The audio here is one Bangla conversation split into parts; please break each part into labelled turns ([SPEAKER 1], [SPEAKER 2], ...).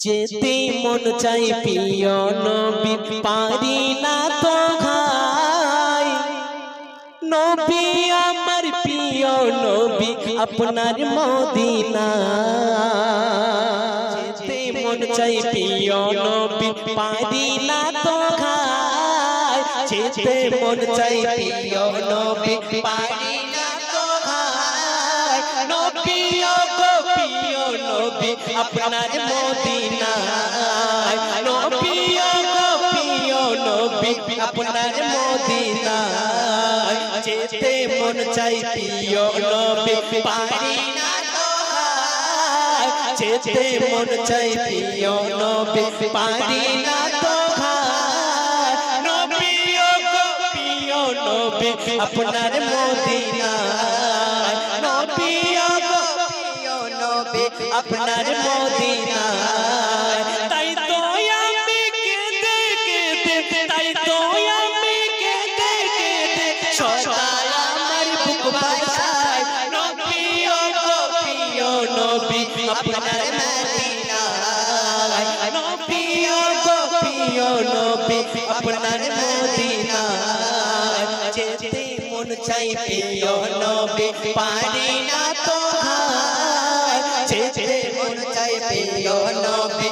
[SPEAKER 1] যেতে মন চাই প্রিয় নবী পারি না তো খাই নবী আমার প্রিয় নবী আপনার মদিনা যেতে মন চাই প্রিয় নবী পারি না তো খাই যেতে মন চাই প্রিয় নবী পারি না তো খাই নবী নবী আপনার মদিনায়। নবী প্রিয় নবী আপনার মদিনায়। যেতে মন চাই প্রিয় নবী পারি না যেতে মন চাই প্রিয় নবী পারি না তো নবী আপনার মদিনায়। আপনার মদিনায় তাই তো আমি কেঁদে কেঁদে তাই তো আমি কেঁদে কেঁদে সদা আমার বুক ভাষায় নবী ও নবী আপনার মদিনায় নবী ও নবী আপনার মদিনায় যেতে মন চাই প্রিয় নবী পারি না তো হায় যেতে মন চাই প্রিয় নবী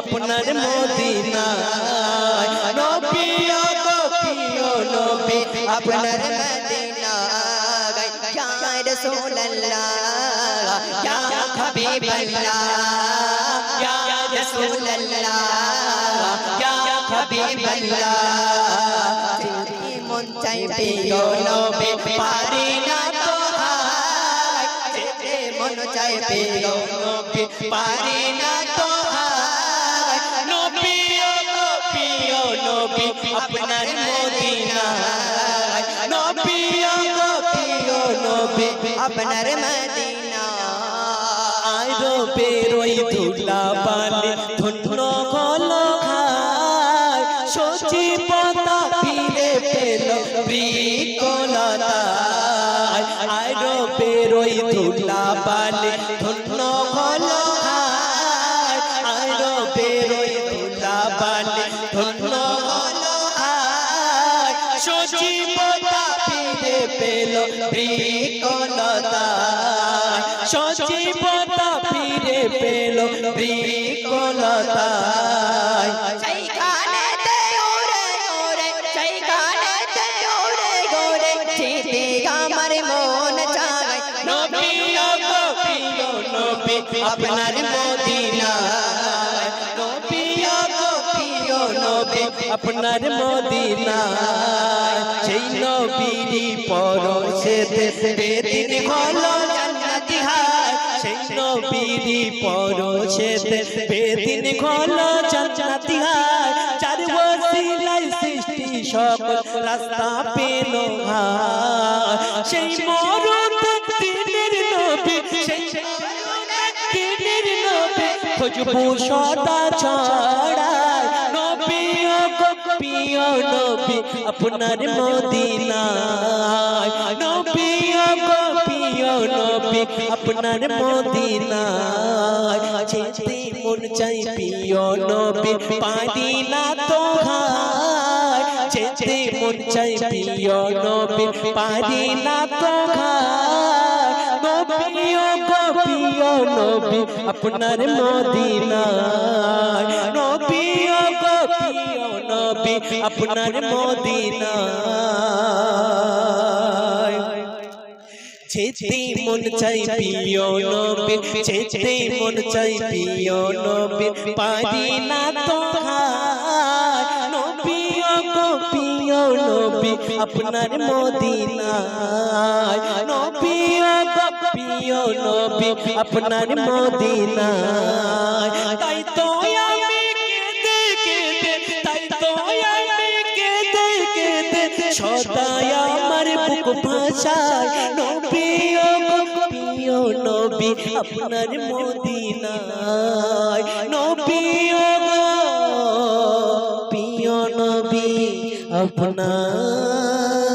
[SPEAKER 1] আপনার নবী আপনার মদিনায়। ইয়া ইয়া হাবিবাল্লাহ ইয়া মন চাই পারি না তো হায়। যেতে মন চাই প্রিয় পারি না তো হায়। নবী ও গো আপনার নবী আপনার মদিনা আরও বেরোই ধুলা বালি বেরোই ধুলা বালি ধন্য হলো খায় আরও বেরোই ধুলা বালি ধন্য হলো খায় ফিরে পেল বৃকলতায় সচি পাতা ফিরে পেল বৃকলতায় আপনার আপনার মদিনায়। সেই নবীরই পরশেতে বেদিন হলো জান্নাতি সেই নবীরই পরশেতে বেদিন হলো জান্নাতি হায়। চার ওসিলায় সৃষ্টি সকল রাস্তা পেল সেই মরণ খুঁজবো সদা ছড়ায় নবী গো প্রিয় নবী আপনার মদিনায়। নবী গো প্রিয় নবী আপনার মদিনায়। যেতে মন চাই প্রিয় নবী পারি না তো খায়। যেতে মন চাই প্রিয় নবী পারি না তো খায়। নবী ও গো প্রিয় নবী, আপনার মদিনায়। নবী ও গো প্রিয় নবী, আপনার মদিনায়। যেতে মন চাই প্রিয় নবী, যেতে মন চাই প্রিয় নবী, পারি না তো হায়। নবী ও গো প্রিয় নবী, আপনার মদিনায়। নবী ও গো প্রিয় নবী আপনার মদিনায়। তাই তো আমি কেঁদে কেঁদে, তাই তো আমি কেঁদে কেঁদে, সদাই আমার বুক ভাষায় ও প্রিয় নবী আপনার মদিনায়। ও প্রিয় নবী আপনার